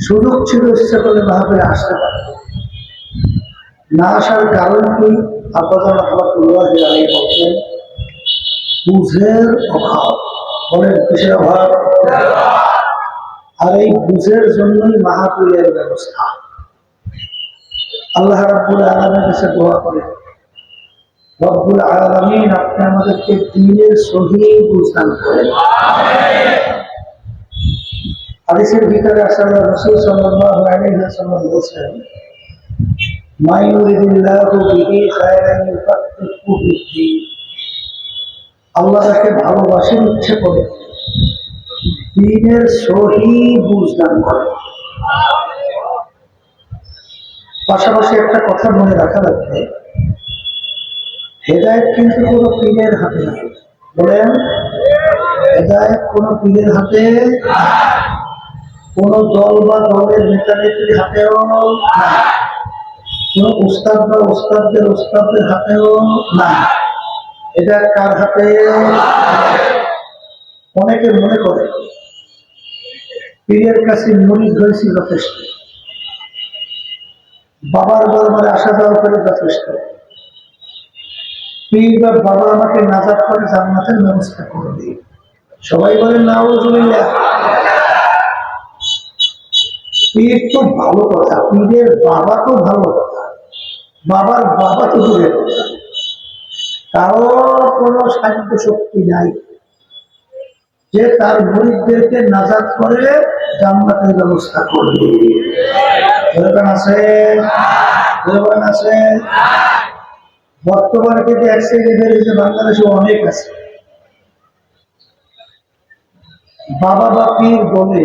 সুযোগ ছিল ইচ্ছা করলে মাহফিলে আসতে পারে। না আসার কারণ কি? আপাতত রহমতুল্লাহ আলী বলছেন বুঝের অভাব। বলেন, কিসের অভাব? আর এই বুঝের জন্যই মাহাপুরের ব্যবস্থা। আল্লাহ রাব্বুল আলমের কাছে দোয়া করে রব্বুল আলমিন আপনি আমাদেরকে দিনের সহি বুঝদান করেন। হাদিসের ভিতরে আসলে রসুল বিহি খায়রান ইউফাক্কিহু আল্লাহ তাকে ভালোবাসেন ইচ্ছে করে। দিনের সহি করে। পাশাপাশি একটা কথা মনে রাখা লাগবে, হেদায়ত কিন্তু কোনো পীরের হাতে নাই। বলেন, হেদায়ত কোনো পীরের হাতে কোন দল বা দলের নেতা নেত্রীর হাতেও না কোন উস্তাদ বা উস্তাদদের উস্তাদদের হাতেও না এটা কার হাতে? অনেকে মনে করে, পীরের কাছে মরিদ হয়েছি যথেষ্ট। বাবার দরবারে আসা যাওয়া করে যথেষ্ট। পীর বা বাবা আমাকে নাজাত করে জান্নাতের ব্যবস্থা করে দিই। সবাই বলে, নাউজুবিল্লাহ। তো ভালো কথা বাবা তো ভালো কথা। বাবার বাবা তো কথা। সাহায্য শক্তি নাই। যে তার গরিবদেরকে নাজাত করে জান্নাতের ব্যবস্থা করবে। যেরকম আছে? যেরকম আছে? বর্তমানে কিন্তু বাংলাদেশে অনেক আছে। বাবা বা পীর বলে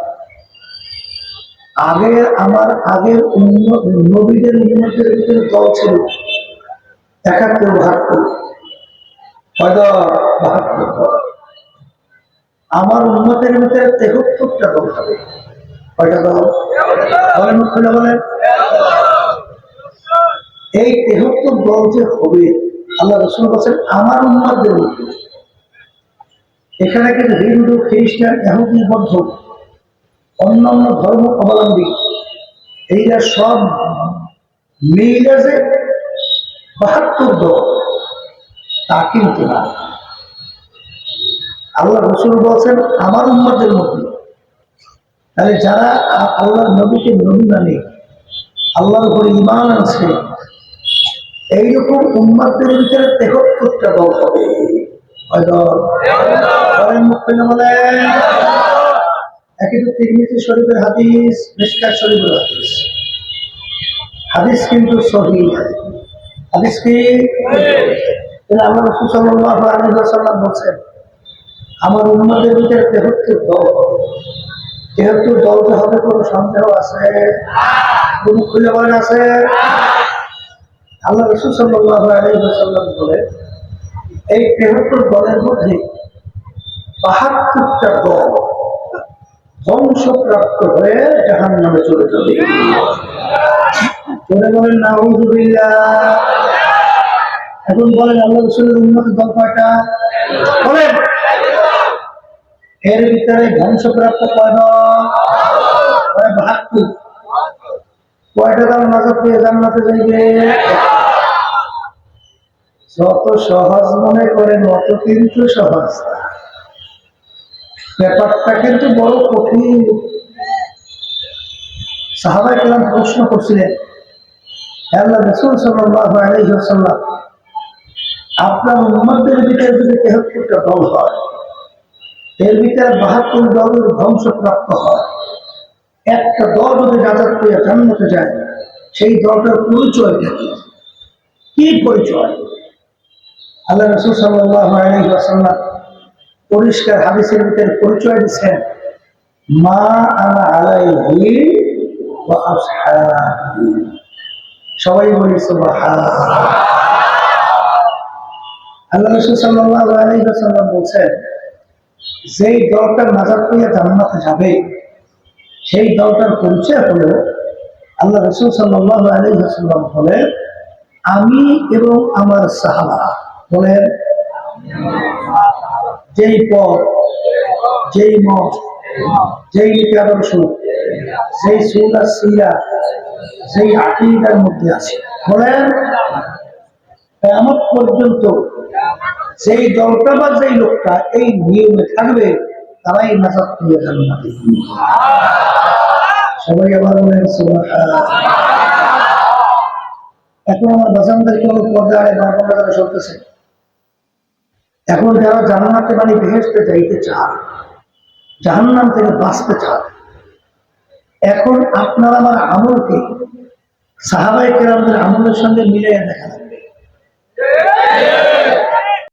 আগে আমার, আগের উন্নত নবীদের উন্নতের ভিতরে দল ছিল। একাত্তর, বাহাত্তর। হয়তো বাহাত্তর দল। আমার উন্নতের ভিতরে তেহত্তরটা দল হবে। এই তেহত্তর দল যে হবে, আল্লাহ রসুল বলছেন, আমার উন্মাদদের মধ্যে এখানে কিন্তু হিন্দু, খ্রিস্টান এহুদি বৌদ্ধ অন্যান্য ধর্ম অবলম্বী। এইরা সব মিলে যে বাহাত্তর দল। তা কিন্তু না। আল্লাহ রসুল বলছেন, আমার উন্মাদের মধ্যে। তাহলে যারা আ- আল্লাহর নবীকে নবী মানে আল্লাহর উপরে ইমান আছে এইরকম উন্মাদের ভিতরে তেহত্তরটা দল হবে। দল? বলেন। মুখ খুলে বলেন একই তো তিরমিজি শরীফের হাদিস, মিসকাত শরীফের হাদিস। হাদিস কিন্তু সহি হাদিস কি? আলাইহি বলছেন, আমার উন্মাদের ভিতরে তেহত্তর দল তেহত্তর দল যে হবে, কোনো সন্দেহ আছে? কোন খুলে বলেন আছে? আল্লাহ রসুল আলাইসাল্লাম বলে এই তেহত্তর দলের মধ্যে বাহাত্তরটা দল ধ্বংসপ্রাপ্ত হয়ে জাহান নামে চলে যাবে। চলে বলেন না এখন বলেন, আল্লাহ রসুলের উন্নত কয়টা বলেন, এর ভিতরে ধ্বংসপ্রাপ্ত কয়টা পেয়ে জান্নাতে যাইবে? যত সহজ মনে করেন, অত কিন্তু সহজ না। ব্যাপারটা কিন্তু বড় কঠিন। সাহাবাই কালাম প্রশ্ন করছিলেন আল্লাহ রসুল সাল্লাহ আপনার ভিতরে যদি দল হয়, এর ভিতরে বাহাত্তর দলের ধ্বংসপ্রাপ্ত হয়। একটা দল যদি রাজার পেয়ে জান্নাতে যায়, সেই দলটার পরিচয়টা কি? কি পরিচয়? আল্লাহ রসুল সাল্লাহ পরিষ্কার হাদিসের ভিতরে পরিচয় দিচ্ছেন মা আনা আলাইহি ওয়া আসহাবি। সবাই বলি সুবহানাল্লাহ। আল্লাহ রাসূল সাল্লাল্লাহু আলাইহি ওয়াসাল্লাম বলেন যেই দলটার নাজাত পেয়ে জান্নাতে যাবে, সেই দলটার পরিচয় হলো আল্লাহ রাসূল সাল্লাল্লাহু আলাইহি ওয়াসাল্লাম বলেন, আমি এবং আমার সাহাবা বলেন যেই পথ, যেই মত যেই নীতি আদর্শ সেই সুরা সিরা সেই আকিদার মধ্যে আছে। বলেন কেমন পর্যন্ত সেই দলটা বা যেই লোকটা এই নিয়মে থাকবে, তারাই নাজাত পেয়ে যাবে না। সবাই আবার বলেন এখন আমার বাসানদের কোন পর্দায় বারবার তারা চলতেছে? এখন যারা জান্নাতে মানে বেহেস্তে যাইতে চান জাহান্নাম থেকে বাঁচতে চান এখন আপনার আমার আমলকে সাহাবাই কেরামদের আমলের সঙ্গে মিলিয়ে দেখা